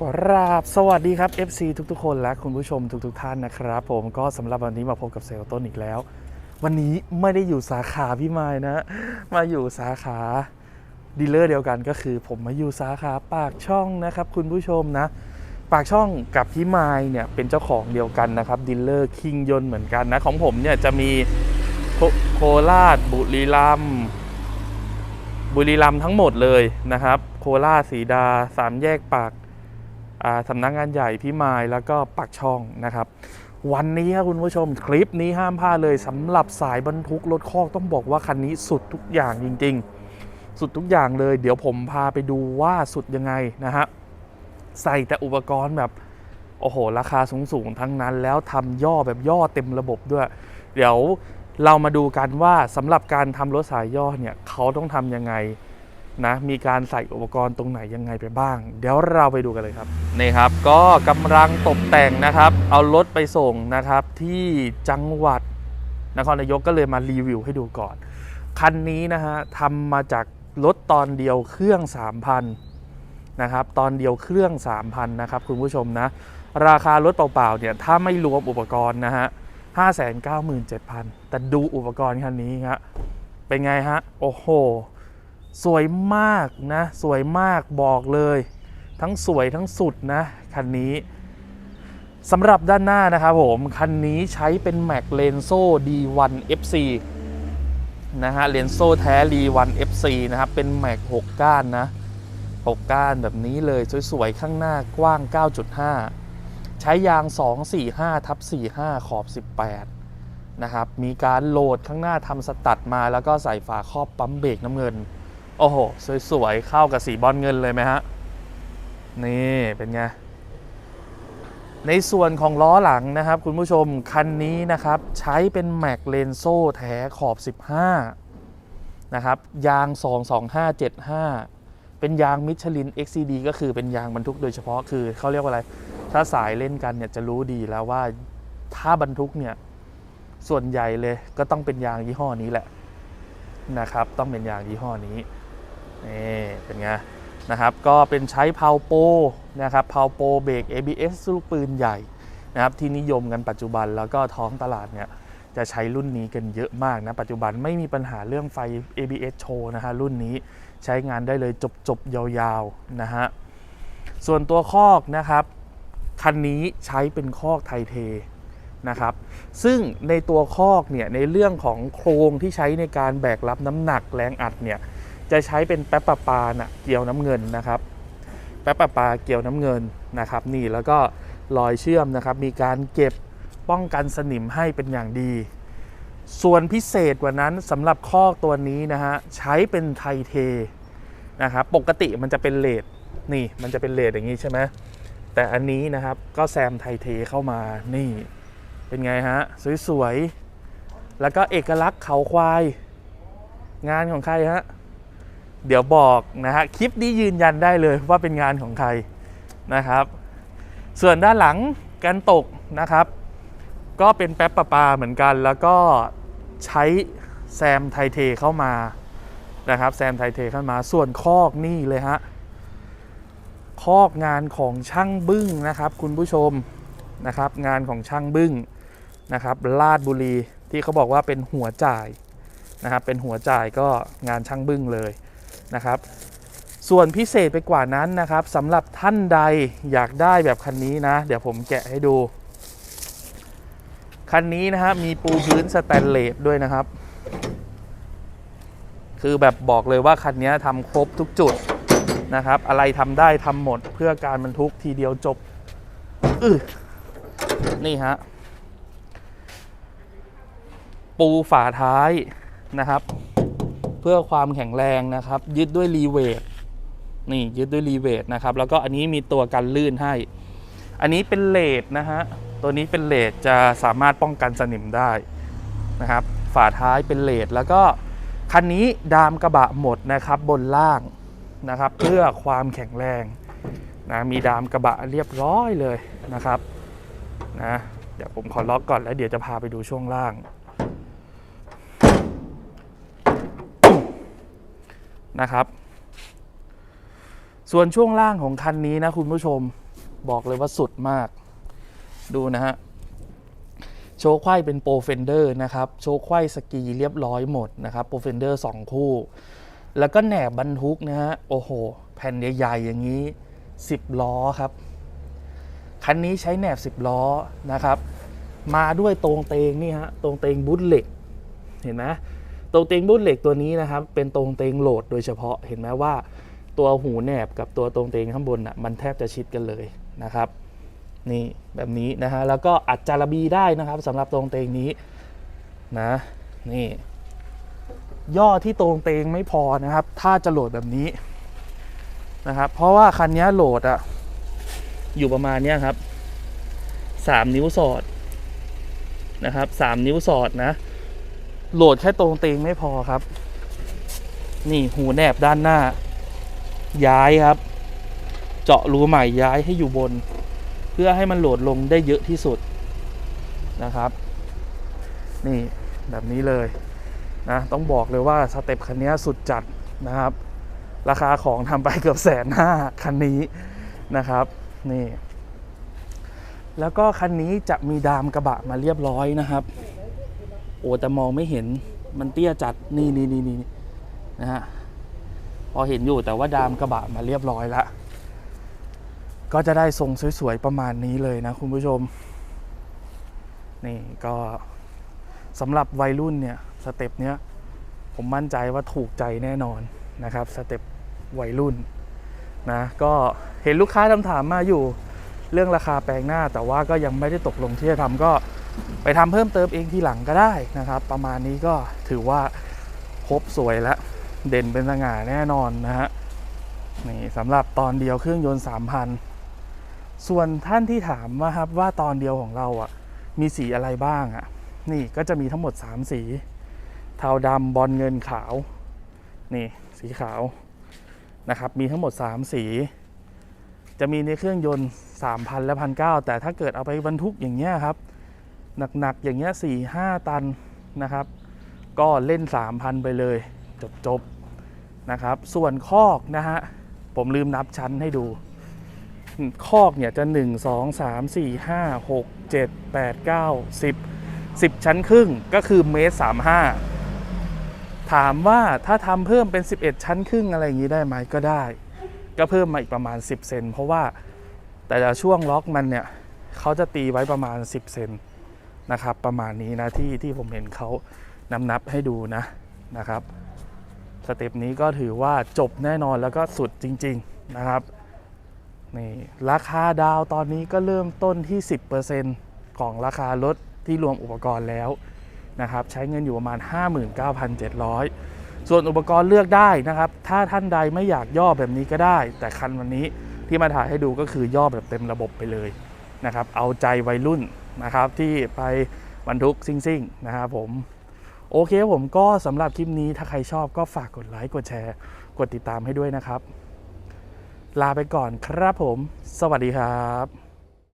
ขอราบสวัสดีครับ FC ทุกๆ คนและคุณผู้ชมทุกๆ ท่านนะครับ ผมก็สำหรับวันนี้มาพบกับเซลล์ต้นอีกแล้ว วันนี้ไม่ได้อยู่สาขาพี่ไม้นะ มาอยู่สาขาดีลเลอร์เดียวกันก็คือ ผมมาอยู่สาขาปากช่องนะครับ คุณผู้ชมนะ ปากช่องกับพี่ไม้เนี่ยเป็นเจ้าของเดียวกันนะครับดีลเลอร์คิงยนเหมือนกันนะ ของผมเนี่ยจะมีโคโคราชบุรีรัมย์บุรีรัมย์ทั้งหมดเลยนะครับ โคราชสีดาสามแยกปาก สำนักงานใหญ่พิมายแล้วก็ปากช่องนะครับ วันนี้ครับคุณผู้ชมคลิปนี้ห้ามพลาดเลยสำหรับสายบรรทุกรถคอกต้องบอกว่าคันนี้สุดทุกอย่างจริง ๆ สุดทุกอย่างเลย เดี๋ยวผมพาไปดูว่าสุดยังไงนะฮะใส่แต่อุปกรณ์แบบโอ้โห ราคาสูงๆทั้งนั้นแล้วทำย่อแบบย่อเต็มระบบด้วย เดี๋ยวเรามาดูกันว่าสำหรับการทำรถสายย่อเนี่ยเขาต้องทำยังไง นะมีการใส่อุปกรณ์ตรงไหนยังไงไปบ้าง เดี๋ยวเราไปดูกันเลยครับนี่ครับ ก็กำลังตกแต่งนะครับ เอารถไปส่งนะครับ ที่จังหวัดนครนายกก็เลยมารีวิวให้ดูก่อน คันนี้นะฮะทำมาจากรถตอนเดียวเครื่อง 3,000นะครับตอนเดียวเครื่อง 3,000นะครับคุณผู้ชมนะ ราคารถเปล่าๆเนี่ยถ้าไม่รวมอุปกรณ์นะฮะ597,000 แต่ดูอุปกรณ์คันนี้ฮะเป็นไงฮะ โอ้โห สวยมากนะ สวยมากบอกเลย ทั้งสวยทั้งสุดนะ คันนี้สำหรับด้านหน้านะครับผม คันนี้ใช้เป็น Mac l e n z o D1 FC นะฮะเลนโซแท้ D1 FC นะครับ เป็น Mac 6 ก้านนะ 6 ก้านแบบนี้เลยสวยๆ ข้างหน้ากว้าง 9.5 ใช้ยาง 245ทับ45 ขอบ 18 นะครับ มีการโหลดข้างหน้าทำสตัดมาแล้วก็ใส่ฝาครอบปั๊มเบรกน้ำเงิน โอ้โห สวยๆ เข้ากับสีบอลเงินเลยไหมฮะ นี่เป็นไง ในส่วนของล้อหลังนะครับ คุณผู้ชมคันนี้นะครับ ใช้เป็นแม็กเลนโซ่แท้ขอบ 15 นะครับ ยาง 22575 เป็นยางมิชลิน XCD ก็คือเป็นยางบรรทุกโดยเฉพาะคือเขาเรียกว่าอะไร ถ้าสายเล่นกันเนี่ยจะรู้ดีแล้วว่าถ้าบรรทุกเนี่ยส่วนใหญ่เลยก็ต้องเป็นยางยี่ห้อนี้แหละนะครับ ต้องเป็นยางยี่ห้อนี้ นี่เป็นไงนะครับก็เป็นใช้พาวโปนะครับพาวโปเบรก ABS ลูกปืนใหญ่นะครับที่นิยมกันปัจจุบันแล้วก็ท้องตลาดเนี่ยจะใช้รุ่นนี้กันเยอะมากนะปัจจุบันไม่มีปัญหาเรื่องไฟ ABS โชว์นะฮะรุ่นนี้ใช้งานได้เลยจบๆ ยาวๆนะฮะส่วนตัวคอกนะครับคันนี้ใช้เป็นคอกไทเทนะครับซึ่งในตัวคอกเนี่ยในเรื่องของโครงที่ใช้ในการแบกรับน้ำหนักแรงอัดเนี่ย จะใช้เป็นแป๊บปะปาน่ะเกี่ยวน้ำเงินนะครับ แป๊บปะปาเกี่ยวน้ำเงินนะครับ นี่แล้วก็รอยเชื่อมนะครับ มีการเก็บป้องกันสนิมให้เป็นอย่างดี ส่วนพิเศษกว่านั้นสำหรับคอกตัวนี้นะฮะใช้เป็นไทเทนะครับปกติมันจะเป็นเลดนี่มันจะเป็นเลดอย่างนี้ใช่ไหมแต่อันนี้นะครับก็แซมไทเทเข้ามานี่ เป็นไงฮะสวยๆแล้วก็เอกลักษณ์เขาควาย งานของใครฮะ เดี๋ยวบอกนะฮะคลิปนี้ยืนยันได้เลยว่าเป็นงานของใครนะครับ ส่วนด้านหลังกันตกนะครับ ก็เป็นแป๊บประปาเหมือนกันแล้วก็ใช้แซมไทเทเข้ามานะครับแซมไทเทเข้ามาส่วนคอกนี่เลยฮะคอกงานของช่างบึ้งนะครับ คุณผู้ชมนะครับ งานของช่างบึ้งนะครับลาดบุรีที่เขาบอกว่าเป็นหัวจ่ายนะครับ เป็นหัวจ่ายก็งานช่างบึ้งเลย นะครับ ส่วนพิเศษไปกว่านั้นนะครับสำหรับท่านใดอยากได้แบบคันนี้นะ เดี๋ยวผมแกะให้ดู คันนี้นะฮะมีปูพื้นสแตนเลสด้วยนะครับ คือแบบบอกเลยว่าคันนี้ทำครบทุกจุดนะครับ อะไรทำได้ทำหมดเพื่อการบรรทุกทีเดียวจบออนี่ฮะปูฝาท้ายนะครับ เพื่อความแข็งแรงนะครับ ยึดด้วยรีเวทนี่ยึดด้วยรีเวทนะครับ แล้วก็อันนี้มีตัวกันลื่นให้ อันนี้เป็นเลดนะฮะตัวนี้เป็นเลดจะสามารถป้องกันสนิมได้นะครับ ฝาท้ายเป็นเลดแล้วก็คันนี้ดามกระบะหมดนะครับบนล่างนะครับ เพื่อความแข็งแรงนะมีดามกระบะเรียบร้อยเลยนะครับนะเดี๋ยวผมขอล็อกก่อนแล้วเดี๋ยวจะพาไปดูช่วงล่าง นะครับ ส่วนช่วงล่างของคันนี้นะคุณผู้ชมบอกเลยว่าสุดมาก ดูนะฮะ โชว์ไขว้เป็นโปรเฟนเดอร์นะครับ โชว์ไขว้สกีเรียบร้อยหมดนะครับโปรเฟนเดอร์สองคู่ แล้วก็แหนบบรรทุกนะฮะ โอ้โห แผ่นใหญ่ๆอย่างนี้ 10 ล้อครับ คันนี้ใช้แหนบ 10 ล้อนะครับ มาด้วยตรงเตงนี่ฮะตรงเตงบูทเหล็ก เห็นไหม ตรงเตงบูทเหล็กตัวนี้นะครับ เป็นตรงเตงโหลดโดยเฉพาะเห็นไหมว่า ตัวหูแหนบกับตัวตรงเตงข้างบนอะมันแทบจะชิดกันเลยนะครับ นี่แบบนี้นะฮะแล้วก็อัดจารบีได้นะครับสำหรับตรงเตงนี้นะนี่ย่อที่ตรงเตงไม่พอนะครับ ถ้าจะโหลดแบบนี้นะครับ เพราะว่าคันนี้โหลดอะอยู่ประมาณเนี้ยครับสามนิ้วสอดนะครับสามนิ้วสอดนะ โหลดแค่ตรงเตงไม่พอครับ นี่หูแนบด้านหน้า ย้ายครับ เจาะรูใหม่ย้ายให้อยู่บน เพื่อให้มันโหลดลงได้เยอะที่สุดนะครับ นี่แบบนี้เลยนะต้องบอกเลยว่าสเต็ปคันนี้สุดจัดนะครับ ราคาของทำไปเกือบแสนห้าคันนี้นะครับนี่แล้วก็คันนี้จะมีดามกระบะมาเรียบร้อยนะครับ อ้แต่มองไม่เห็นมันเตี้ยจัดนี่นี่นี่นี่นะฮะพอเห็นอยู่แต่ว่าดามกระบะมาเรียบร้อยล้วก็จะได้ทรงสวยๆประมาณนี้เลยนะคุณผู้ชม นี่ก็สำหรับวัยรุ่นเนี่ยสเต็ปเนี้ยผมมั่นใจว่าถูกใจแน่นอนนะครับสเต็ปวัยรุ่นนะก็เห็นลูกค้าคำถามมาอยู่เรื่องราคาแปลงหน้า แต่ว่าก็ยังไม่ได้ตกลงที่จะทำก็ ไปทำเพิ่มเติมเองทีหลังก็ได้นะครับ ประมาณนี้ก็ถือว่าครบสวยแล้วเด่นเป็นสง่าแน่นอนนะฮะนี่สำหรับตอนเดียวเครื่องยนต์ 3,000 ส่วนท่านที่ถามว่าครับว่าตอนเดียวของเราอะมีสีอะไรบ้างอะนี่ก็จะมีทั้งหมด 3 สี เทาดำบอลเงินขาว นี่สีขาวนะครับ มีทั้งหมด 3 สี จะมีในเครื่องยนต์ 3,000 และ 1,900 แต่ถ้าเกิดเอาไปบรรทุกอย่างเงี้ยครับ หนักๆอย่างเงี้ย4 5ตันนะครับ ก็เล่น 3,000 ไปเลย จบๆนะครับ ส่วนคอกนะฮะผมลืมนับชั้นให้ดู คอกเนี่ยจะ 1 2 3 4 5 6 7 8 9 10 10 ชั้นครึ่งก็คือเมตรสามห้าถามว่าถ้าทำเพิ่มเป็น 11 ชั้นครึ่งอะไรอย่างนี้ได้ไหมก็ได้ ก็เพิ่มมาอีกประมาณ 10 เซนเพราะว่าแต่ละช่วงล็อกมันเนี่ยเขาจะตีไว้ประมาณ 10 เซน นะครับ ประมาณนี้นะที่ที่ผมเห็นเขานำนับให้ดูนะนะครับสเต็ปนี้ก็ถือว่าจบแน่นอนแล้วก็สุดจริง ๆนะครับนี่ราคาดาวตอนนี้ก็เริ่มต้นที่ 10%ของราคารถที่รวมอุปกรณ์แล้วนะครับ ใช้เงินอยู่ประมาณ 59,700 ส่วนอุปกรณ์เลือกได้นะครับ ถ้าท่านใดไม่อยากย่อแบบนี้ก็ได้ แต่คันวันนี้ที่มาถ่ายให้ดูก็คือย่อแบบเต็มระบบไปเลยนะครับ เอาใจวัยรุ่น นะครับที่ไปบรรทุกซิ่งๆนะครับผมโอเคผมก็สำหรับคลิปนี้ถ้าใครชอบก็ฝากกดไลค์กดแชร์ กดติดตามให้ด้วยนะครับ ลาไปก่อนครับผม สวัสดีครับ